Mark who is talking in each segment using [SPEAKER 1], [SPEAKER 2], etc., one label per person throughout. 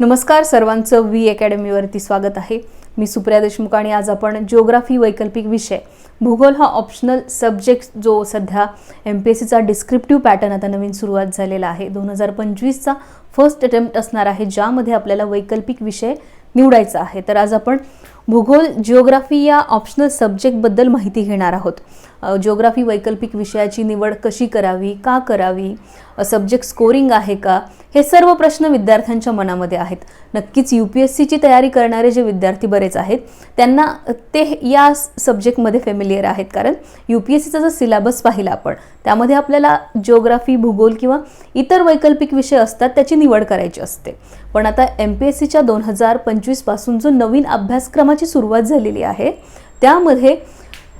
[SPEAKER 1] नमस्कार सर्वांचं व्ही अकॅडमीवरती स्वागत आहे. मी सुप्रिया देशमुख आणि आज आपण जिओग्राफी वैकल्पिक विषय भूगोल हा ऑप्शनल सब्जेक्ट जो सध्या एम पी एस सीचा डिस्क्रिप्टिव्ह पॅटर्न आता नवीन सुरुवात झालेला आहे. दोन हजार पंचवीसचा फर्स्ट अटेम्प्ट असणार आहे ज्यामध्ये आपल्याला वैकल्पिक विषय निवडायचा आहे. तर आज आपण भूगोल जिओग्राफी या ऑप्शनल सब्जेक्टबद्दल माहिती घेणार आहोत. जिओग्राफी वैकल्पिक विषयाची निवड कशी करावी का करावी सब्जेक्ट स्कोरिंग आहे का हे सर्व प्रश्न विद्यार्थ्यांच्या मनामध्ये आहेत. नक्कीच यू पी एस सीची तयारी करणारे जे विद्यार्थी बरेच आहेत त्यांना ते या सब्जेक्टमध्ये फेमिलियर आहेत. कारण यू पी एस सीचा जर सिलेबस पाहिला आपण त्यामध्ये आपल्याला जिओग्राफी भूगोल किंवा इतर वैकल्पिक विषय असतात त्याची निवड करायची असते. पण आता एम पी एस सीच्या दोन हजार पंचवीसपासून जो नवीन अभ्यासक्रमाची सुरुवात झालेली आहे त्यामध्ये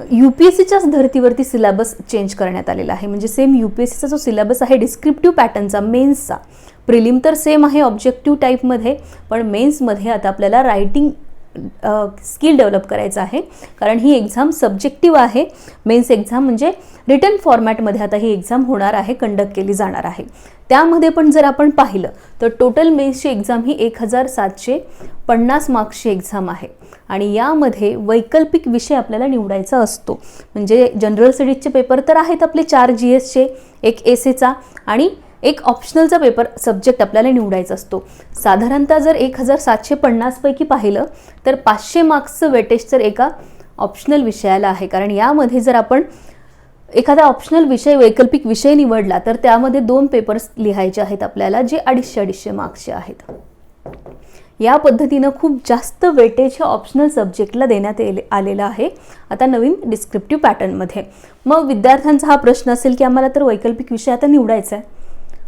[SPEAKER 1] यू पी एस सीच्याच धर्तीवरती सिलेबस चेंज करण्यात आलेला आहे. म्हणजे सेम यू पी एस सीचा जो सिलेबस आहे डिस्क्रिप्टिव्ह पॅटर्नचा मेन्सचा प्रिलिम तर सेम आहे ऑब्जेक्टिव्ह टाईपमध्ये पण मेन्समध्ये आता आपल्याला रायटिंग स्किल डेव्हलप करायचं आहे. कारण ही एक्झाम सब्जेक्टिव्ह आहे. मेन्स एक्झाम म्हणजे रिटर्न फॉर्मॅटमध्ये आता ही एक्झाम होणार आहे कंडक्ट केली जाणार आहे. त्यामध्ये पण जर आपण पाहिलं तर टोटल मेन्सची एक्झाम ही एक हजार सातशे पन्नास मार्क्सची एक्झाम आहे. आणि यामध्ये वैकल्पिक विषय आपल्याला निवडायचा असतो. म्हणजे जनरल स्टडीजचे पेपर तर आहेत आपले चार जी एसचे एक एस एचा आणि एक ऑप्शनलचा पेपर सब्जेक्ट आपल्याला निवडायचा असतो. साधारणतः जर एक हजार सातशे पन्नासपैकी पाहिलं तर पाचशे मार्क्सचं वेटेज तर एका ऑप्शनल विषयाला आहे. कारण यामध्ये जर आपण एखादा ऑप्शनल विषय वैकल्पिक विषय निवडला तर त्यामध्ये दोन पेपर्स लिहायचे आहेत आपल्याला जे अडीचशे अडीचशे मार्क्सचे आहेत. या पद्धतीनं खूप जास्त वेटेज हे ऑप्शनल सब्जेक्टला देण्यात येले आलेलं आहे. आता नवीन डिस्क्रिप्टिव्ह पॅटर्नमध्ये मग विद्यार्थ्यांचा हा प्रश्न असेल की आम्हाला तर वैकल्पिक विषय आता निवडायचा आहे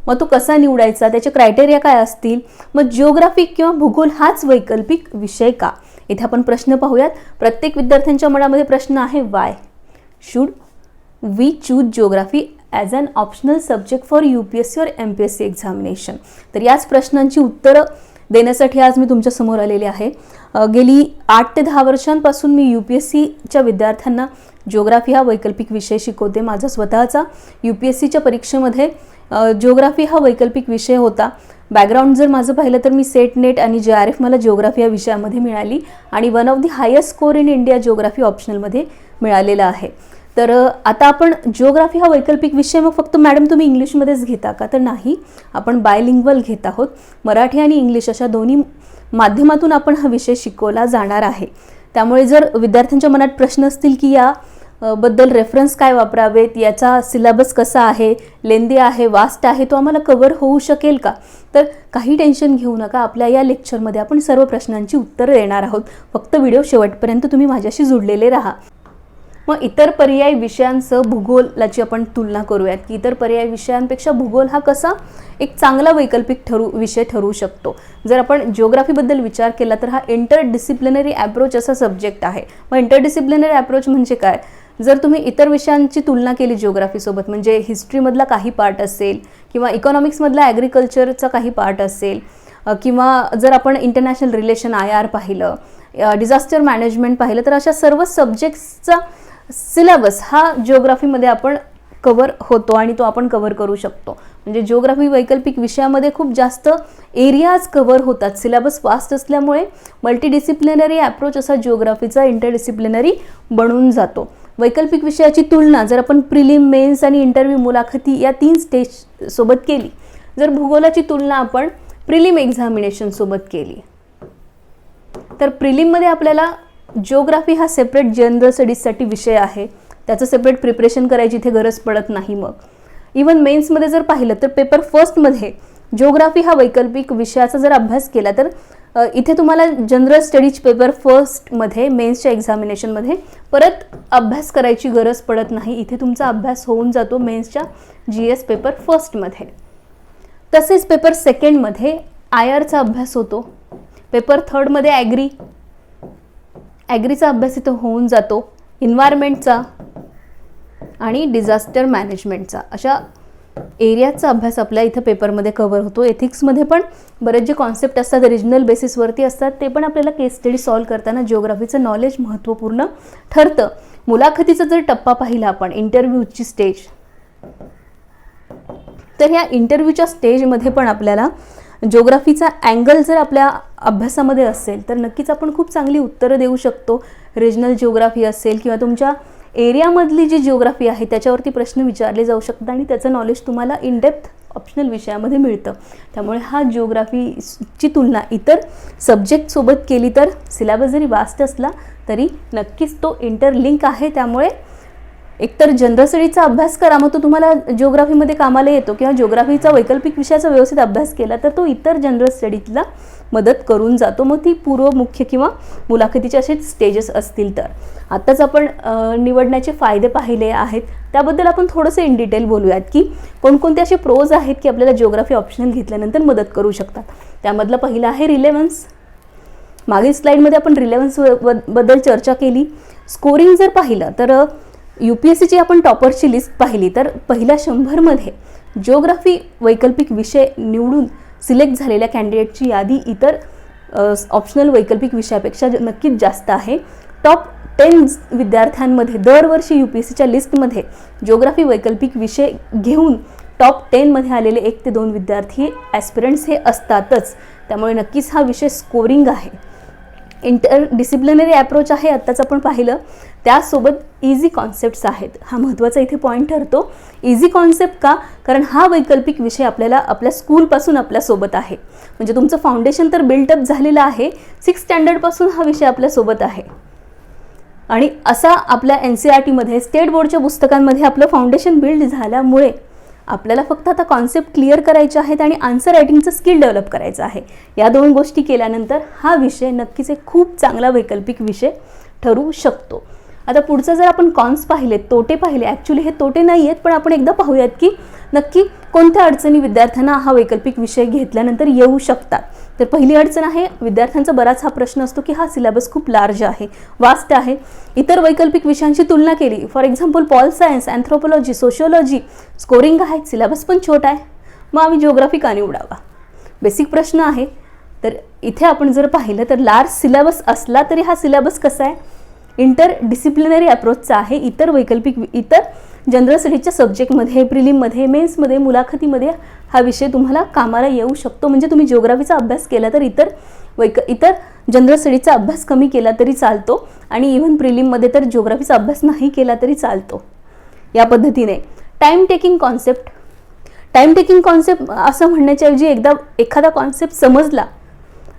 [SPEAKER 1] मग तो कसा निवडायचा? त्याचे क्रायटेरिया काय असतील? मग जिओग्राफी किंवा भूगोल हाच वैकल्पिक विषय का? इथे आपण प्रश्न पाहूयात. प्रत्येक विद्यार्थ्यांच्या मनामध्ये प्रश्न आहे why should we choose geography as an optional subject for U P S C और M P S C examination तर याच प्रश्नांची उत्तरं देण्यासाठी आज मी तुमच्यासमोर आलेले आहे. गेली आठ ते दहा वर्षांपासून मी यू पी एस सीच्या विद्यार्थ्यांना जिओग्राफी हा वैकल्पिक विषय शिकवते. माझा स्वतःचा यू पी एस सीच्या परीक्षेमध्ये जिओग्राफी हा वैकल्पिक विषय होता. बॅकग्राऊंड जर माझं पाहिलं तर मी सेट नेट आणि जे आर एफ मला जिओग्राफी या विषयामध्ये मिळाली आणि one of the highest score in India geography ऑप्शनलमध्ये मिळालेला आहे. तर आता आपण जिओग्राफी हा वैकल्पिक विषय मग फक्त मॅडम तुम्ही इंग्लिशमध्येच घेता का? तर नाही. आपण बायलिंग्वल घेत आहोत. मराठी आणि इंग्लिश अशा दोन्ही माध्यमातून आपण हा विषय शिकवला जाणार आहे. त्यामुळे जर विद्यार्थ्यांच्या मनात प्रश्न असतील की या बद्दल रेफरन्स काय वापरावेत? याचा सिलेबस कसा आहे? लेंदी आहे वास्ट आहे तो आम्हाला कवर होऊ शकेल का? तर काही टेन्शन घेऊ नका. आपल्या या लेक्चरमध्ये आपण सर्व प्रश्नांची उत्तरं देणार आहोत. फक्त व्हिडिओ शेवटपर्यंत तुम्ही माझ्याशी जुडलेले राहा. मग इतर पर्यायी विषयांसह भूगोलाची आपण तुलना करूयात की इतर पर्यायी विषयांपेक्षा भूगोल हा कसा एक चांगला वैकल्पिक ठरू विषय ठरू शकतो. जर आपण जिओग्राफीबद्दल विचार केला तर हा इंटर डिसिप्लिनरी ॲप्रोच असा सब्जेक्ट आहे. मग इंटर डिसिप्लिनरी ॲप्रोच म्हणजे काय? जर तुम्ही इतर विषयांची तुलना केली जिओग्राफीसोबत म्हणजे हिस्ट्रीमधला काही पार्ट असेल किंवा इकॉनॉमिक्समधला ॲग्रिकल्चरचा काही पार्ट असेल किंवा जर आपण इंटरनॅशनल रिलेशन आय आर पाहिलं डिझास्टर मॅनेजमेंट पाहिलं तर अशा सर्व सब्जेक्ट्सचा सिलेबस हा जिओग्राफीमध्ये आपण कवर होतो आणि तो आपण कवर करू शकतो. म्हणजे जिओग्राफी वैकल्पिक विषयामध्ये खूप जास्त एरियाज कवर होतात. सिलेबस फास्ट असल्यामुळे मल्टीडिसिप्लिनरी अप्रोच असा जिओग्राफीचा इंटरडिसिप्लिनरी बनून जातो. वैकल्पिक विषयाची तुलना जर आपण प्रिलिम मेन्स आणि इंटरव्ह्यू मुलाखती या तीन स्टेज सोबत केली जर भूगोलाची तुलना आपण प्रिलिम एक्झामिनेशन सोबत केली तर प्रिलिममध्ये आपल्याला जिओग्राफी हा सेपरेट जनरल स्टडीजसाठी विषय आहे. त्याचं सेपरेट प्रिपरेशन करायची इथे गरज पडत नाही मग. इवन मेन्समध्ये जर पाहिलं तर पेपर फर्स्टमध्ये जिओग्राफी हा वैकल्पिक विषयाचा जर अभ्यास केला तर इथे तुम्हाला जनरल स्टडीज पेपर फर्स्टमध्ये मेन्सच्या एक्झामिनेशनमध्ये परत अभ्यास करायची गरज पडत नाही. इथे तुमचा अभ्यास होऊन जातो मेन्सच्या जी एस पेपर फर्स्टमध्ये तसेच पेपर सेकंडमध्ये आय आरचा अभ्यास होतो. पेपर थर्डमध्ये ॲग्री ॲग्रीचा अभ्यास इथं होऊन जातो. इन्व्हायरमेंटचा आणि डिझास्टर मॅनेजमेंटचा अशा एरियाचा अभ्यास आपल्या इथं पेपरमध्ये कव्हर होतो. एथिक्समध्ये पण बरेच जे कॉन्सेप्ट असतात रिजनल बेसिसवरती असतात ते पण आपल्याला केस स्टडी सॉल्व करताना जिओग्राफीचं नॉलेज महत्त्वपूर्ण ठरतं. मुलाखतीचा जर टप्पा पाहिला आपण इंटरव्ह्यूची स्टेज तर ह्या इंटरव्ह्यूच्या स्टेजमध्ये पण आपल्याला ज्योग्राफीचा अँगल जर आपल्या अभ्यासामध्ये असेल तर नक्कीच आपण खूप चांगली उत्तरं देऊ शकतो. रिजनल जिओग्राफी असेल किंवा तुमच्या एरियामधली जी जिओग्राफी आहे त्याच्यावरती प्रश्न विचारले जाऊ शकतात आणि त्याचं नॉलेज तुम्हाला इनडेप्थ ऑप्शनल विषयामध्ये मिळतं. त्यामुळे हा जिओग्राफीची तुलना इतर सब्जेक्टसोबत केली तर सिलेबस जरी वास्ट असला तरी नक्कीच तो इंटरलिंक आहे. त्यामुळे एकतर जनरल स्टडीचा अभ्यास करा मग तो तुम्हाला जिओग्राफीमध्ये कामाला येतो किंवा जिओग्राफीचा वैकल्पिक विषयाचा व्यवस्थित अभ्यास केला तर तो इतर जनरल स्टडीतला मदत करून जातो. मग ती पूर्व मुख्य किंवा मुलाखतीचे असे स्टेजेस असतील तर. आत्ताच आपण निवडण्याचे फायदे पाहिले आहेत. त्याबद्दल आपण थोडंसं इन डिटेल बोलूयात की कोणकोणते असे प्रोज आहेत की आपल्याला जिओग्राफी ऑप्शनल घेतल्यानंतर मदत करू शकतात. त्यामधलं पहिलं आहे रिलेव्हन्स मागील स्लाईडमध्ये आपण रिलेव्हन्सबद्दल चर्चा केली. स्कोरिंग जर पाहिलं तर यू पी एस सीची आपण टॉपरची लिस्ट पाहिली. तर पहिल्या शंभरमध्ये जिओग्राफी वैकल्पिक विषय निवडून सिलेक्ट झालेल्या कॅन्डिडेटची यादी इतर ऑप्शनल वैकल्पिक विषयापेक्षा नक्कीच जास्त आहे. टॉप टेन विद्यार्थ्यांमध्ये दरवर्षी यू पी एस सीच्या लिस्टमध्ये जिओग्राफी वैकल्पिक विषय घेऊन टॉप टेनमध्ये आलेले एक ते दोन विद्यार्थी ॲस्पिरंट्स हे असतातच. त्यामुळे नक्कीच हा विषय स्कोरिंग आहे. इंटर डिसिप्लिनरी अप्रोच आहे आत्ताच आपण पाहिलं. त्यासोबत इझी कॉन्सेप्ट्स आहेत. हा महत्त्वाचा इथे पॉईंट ठरतो. इझी कॉन्सेप्ट का? कारण हा वैकल्पिक विषय आपल्याला आपल्या स्कूलपासून आपल्यासोबत आहे. म्हणजे तुमचं फाउंडेशन तर बिल्टअप झालेलं आहे. सिक्स स्टँडर्डपासून हा विषय आपल्यासोबत आहे. आणि असा आपल्या एन सी आर टीमध्ये स्टेट बोर्डच्या पुस्तकांमध्ये आपलं फाउंडेशन बिल्ड झाल्यामुळे आपल्याला फक्त आता कॉन्सेप्ट क्लिअर करायचे आहेत आणि आन्सर रायटिंगचं स्किल डेव्हलप करायचं आहे. या दोन गोष्टी केल्यानंतर हा विषय नक्कीच एक खूप चांगला वैकल्पिक विषय ठरू शकतो. आता पुढचं जर आपण कॉन्स पाहिले तोटे पाहिले ॲक्च्युली हे तोटे नाही आहेत पण आपण एकदा पाहूयात की नक्की कोणत्या अडचणी विद्यार्थ्यांना हा वैकल्पिक विषय घेतल्यानंतर येऊ शकतात. तर पहिली अडचण आहे विद्यार्थ्यांचा बराच हा प्रश्न असतो की हा सिलेबस खूप लार्ज आहे वास्ट आहे. इतर वैकल्पिक विषयांची तुलना केली for example pol science anthropology sociology scoring आहे सिलेबस पण छोटा आहे. मग आम्ही जिओग्राफी का निवडावा? बेसिक प्रश्न आहे. तर इथे आपण जर पाहिलं तर लार्ज सिलेबस असला तरी हा सिलेबस कसा आहे? इंटर डिसिप्लिनरी अप्रोचचा आहे. इतर वैकल्पिक इतर जनरल स्टडीच्या सब्जेक्टमध्ये प्रिलिममध्ये मेन्समध्ये मुलाखतीमध्ये हा विषय तुम्हाला कामाला येऊ शकतो. म्हणजे तुम्ही जिओग्राफीचा अभ्यास केला तर इतर वैक इतर जनरल स्टडीचा अभ्यास कमी केला तरी चालतो. आणि इव्हन प्रिलिममध्ये तर जिओग्राफीचा अभ्यास नाही केला तरी चालतो. या पद्धतीने. Time taking concept time taking concept असं म्हणण्याच्याऐवजी एकदा एखादा कॉन्सेप्ट समजला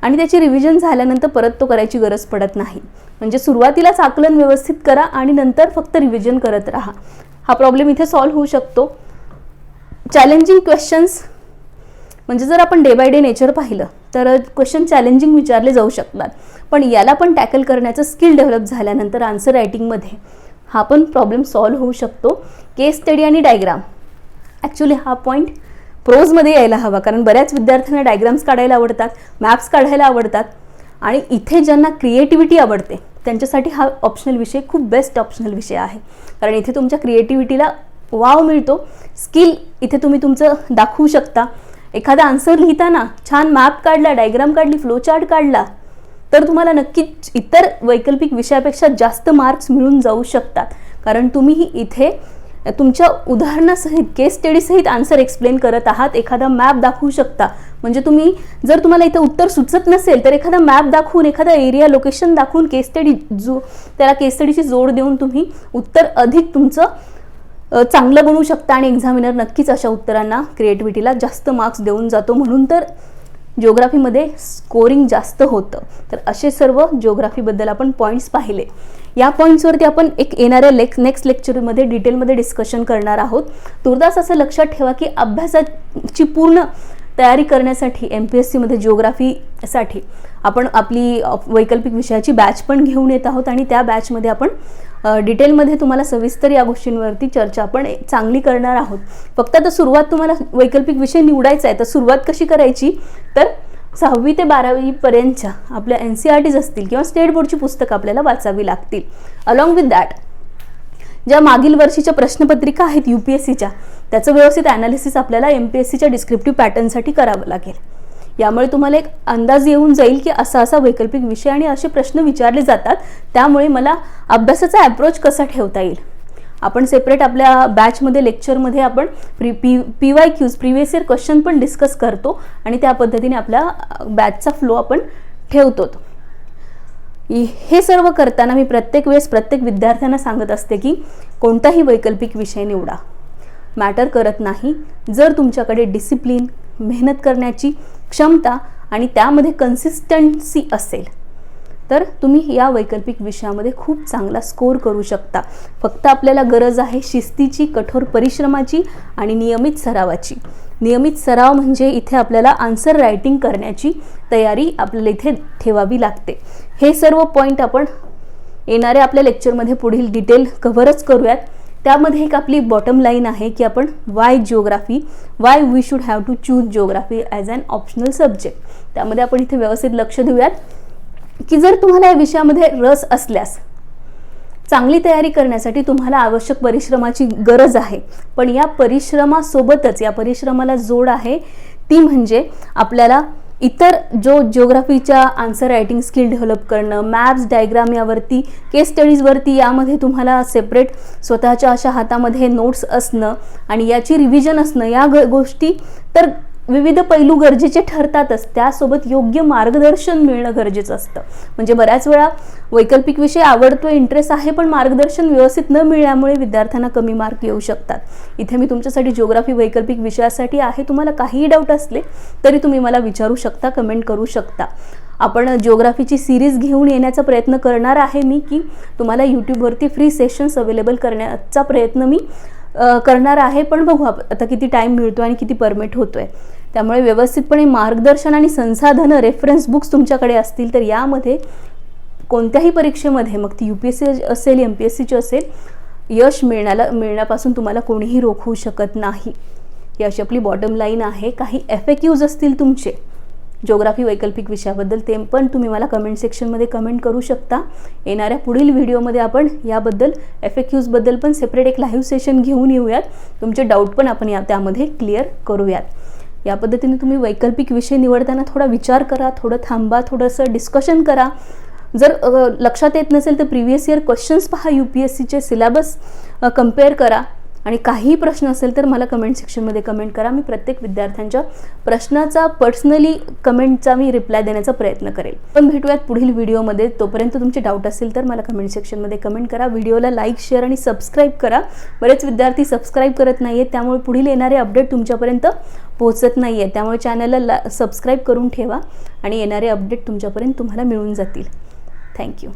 [SPEAKER 1] आणि त्याची रिव्हिजन झाल्यानंतर परत तो करायची गरज पडत नाही. म्हणजे सुरुवातीलाच आकलन व्यवस्थित करा आणि नंतर फक्त रिव्हिजन करत राहा. हा प्रॉब्लेम इथे सॉल्व्ह होऊ शकतो. चॅलेंजिंग क्वेश्चन्स म्हणजे जर आपण डे बाय डे नेचर पाहिलं तर क्वेश्चन चॅलेंजिंग विचारले जाऊ शकतात. पण याला पण टॅकल करण्याचं स्किल डेव्हलप झाल्यानंतर आन्सर रायटिंगमध्ये हा पण प्रॉब्लेम सॉल्व्ह होऊ शकतो. केस स्टडी आणि डायग्राम ॲक्च्युली हा पॉईंट प्रोजमध्ये यायला हवा कारण बऱ्याच विद्यार्थ्यांना डायग्राम्स काढायला आवडतात मॅप्स काढायला आवडतात. आणि इथे ज्यांना क्रिएटिव्हिटी आवडते त्यांच्यासाठी हा ऑप्शनल विषय खूप बेस्ट ऑप्शनल विषय आहे. कारण इथे तुमच्या क्रिएटिव्हिटीला वाव मिळतो. स्किल इथे तुम्ही तुमचं दाखवू शकता. एखादा आन्सर लिहिताना छान मॅप काढला डायग्राम काढली फ्लोचार्ट काढला तर तुम्हाला नक्कीच इतर वैकल्पिक विषयापेक्षा जास्त मार्क्स मिळून जाऊ शकतात. कारण तुम्ही इथे तुमच्या उदाहरणासहित केस स्टडीसहित आन्सर एक्सप्लेन करत आहात. एखादा मॅप दाखवू शकता. म्हणजे तुम्ही जर तुम्हाला इथं उत्तर सुचत नसेल तर एखादा मॅप दाखवून एखादा एरिया लोकेशन दाखवून केस स्टडी जो त्याला केस स्टडीची जोड देऊन तुम्ही उत्तर अधिक तुमचं चांगलं बनवू शकता आणि एक्झामिनर नक्कीच अशा उत्तरांना क्रिएटिव्हिटीला जास्त मार्क्स देऊन जातो. म्हणून तर जिओग्राफीमध्ये स्कोरिंग जास्त होतं. तर असे सर्व जिओग्राफीबद्दल आपण पॉईंट्स पाहिले. या पॉईंट्सवरती आपण एक येणाऱ्या लेक् नेक्स्ट लेक्चरमध्ये डिटेलमध्ये डिस्कशन करणार आहोत. तुर्दास असं लक्षात ठेवा की अभ्यासाची पूर्ण तयारी करण्यासाठी एम पी एस सीमध्ये जिओग्राफीसाठी आपण आपली वैकल्पिक विषयाची बॅच पण घेऊन येत आहोत आणि त्या बॅचमध्ये आपण डिटेलमध्ये तुम्हाला सविस्तर या गोष्टींवरती चर्चा आपण चांगली करणार आहोत. फक्त आता सुरुवात तुम्हाला वैकल्पिक विषय निवडायचा आहे तर सुरुवात कशी करायची? तर सहावी ते बारावीपर्यंतच्या आपल्या एन सी आर टीज असतील किंवा स्टेट बोर्डची पुस्तकं आपल्याला वाचावी लागतील. अलॉंग विथ दॅट ज्या मागील वर्षीच्या प्रश्नपत्रिका आहेत यू पी एस सीच्या त्याचं व्यवस्थित ॲनालिसिस आपल्याला एम पी एस सीच्या डिस्क्रिप्टिव्ह पॅटर्नसाठी करावं लागेल. यामुळे तुम्हाला एक अंदाज येऊन जाईल की असा असा वैकल्पिक विषय आणि असे प्रश्न विचारले जातात त्यामुळे मला अभ्यासाचा अप्रोच कसा ठेवता येईल? आपण सेपरेट आपल्या बॅचमध्ये लेक्चरमध्ये आपण pre P P Y Qs previous year question पण डिस्कस करतो आणि त्या पद्धतीने आपल्या बॅचचा फ्लो आपण ठेवतो. हे सर्व करताना मी प्रत्येक वेळेस प्रत्येक विद्यार्थ्यांना सांगत असते की कोणताही वैकल्पिक विषय निवडा. मॅटर करत नाही. जर तुमच्याकडे डिसिप्लिन मेहनत करण्याची क्षमता आणि त्यामध्ये कन्सिस्टन्सी असेल तर तुम्ही या वैकल्पिक विषयामध्ये खूप चांगला स्कोर करू शकता. फक्त आपल्याला गरज आहे शिस्तीची कठोर परिश्रमाची आणि नियमित सरावाची. नियमित सराव म्हणजे इथे आपल्याला आन्सर रायटिंग करण्याची तयारी आपल्याला इथे ठेवावी लागते. हे सर्व पॉईंट आपण येणाऱ्या आपल्या लेक्चरमध्ये पुढील डिटेल कव्हरच करूयात. त्यामध्ये एक आपली बॉटम लाईन आहे की आपण why geography why we should have to choose geography as an optional subject त्यामध्ये आपण इथे व्यवस्थित लक्ष देऊयात. की जर तुम्हाला या विषयामध्ये रस असल्यास चांगली तयारी करण्यासाठी तुम्हाला आवश्यक परिश्रमाची गरज आहे. पण या परिश्रमासोबतच या परिश्रमाला जोड आहे ती म्हणजे आपल्याला इतर जो जिओग्राफीच्या आन्सर रायटिंग स्किल डेव्हलप करणं मॅप्स डायग्राम यावरती केस स्टडीजवरती यामध्ये तुम्हाला सेपरेट स्वतःच्या अशा हातामध्ये नोट्स असणं आणि याची रिव्हिजन असणं या ग गोष्टी तर विविध पैलू गरजेचे ठरतातच. त्यासोबत योग्य मार्गदर्शन मिळणं गरजेचं असतं. म्हणजे बऱ्याच वेळा वैकल्पिक विषय आवडतो इंटरेस्ट आहे पण मार्गदर्शन व्यवस्थित न मिळाल्यामुळे विद्यार्थ्यांना कमी मार्क येऊ शकतात. इथे मी तुमच्यासाठी जिओग्राफी वैकल्पिक विषयासाठी आहे. तुम्हाला काहीही डाऊट असले तरी तुम्ही मला विचारू शकता कमेंट करू शकता. आपण जिओग्राफीची सिरीज घेऊन येण्याचा प्रयत्न करणार आहे मी की तुम्हाला यूट्यूबवरती फ्री सेशन्स अवेलेबल करण्याचा प्रयत्न मी करणार आहे पण बघू आप- आता किती टाईम मिळतो आणि किती परमिट होतोय. त्यामुळे व्यवस्थितपणे मार्गदर्शन आणि संसाधनं रेफरन्स बुक्स तुमच्याकडे असतील तर यामध्ये कोणत्याही परीक्षेमध्ये मग ती यू पी एस सी असेल एम पी एस सीची असेल यश मिळण्याला मिळण्यापासून तुम्हाला कोणीही रोखू शकत नाही. ही अशी आपली बॉटम लाईन आहे. काही एफ एक्यूज असतील तुमचे ज्योग्राफी वैकल्पिक विषयाबद्दल ते पण तुम्ही मला कमेंट सेक्शनमध्ये कमेंट करू शकता. येणाऱ्या पुढील व्हिडिओमध्ये आपण याबद्दल एफ एक्यूजबद्दल पण सेपरेट एक लाईव्ह सेशन घेऊन येऊयात. तुमचे डाऊट पण आपण या त्यामध्ये क्लिअर करूयात. या पद्धतीने तुम्ही वैकल्पिक विषय निवडताना थोडा विचार करा थोडं थांबा थोडंसं डिस्कशन करा. जर लक्षात येत नसेल तर प्रिव्हियस इयर क्वेश्चन्स पहा यू पी एस सीचे सिलेबस कंपेअर करा. आणि काही प्रश्न असेल तर मला कमेंट सेक्शनमध्ये कमेंट करा. मी प्रत्येक विद्यार्थ्यांच्या प्रश्नाचा पर्सनली कमेंटचा मी रिप्लाय देण्याचा प्रयत्न करेल. पण भेटूयात पुढील व्हिडिओमध्ये तोपर्यंत तुमचे डाऊट असेल तर मला कमेंट सेक्शनमध्ये कमेंट करा. व्हिडिओला लाईक शेअर आणि सबस्क्राईब करा. बरेच विद्यार्थी सबस्क्राईब करत नाही आहेत त्यामुळे पुढील येणारे अपडेट तुमच्यापर्यंत पोहोचत नाही आहे त्यामुळे चॅनलला ला सबस्क्राईब करून ठेवा आणि येणारे अपडेट तुमच्यापर्यंत तुम्हाला मिळून जातील. थँक्यू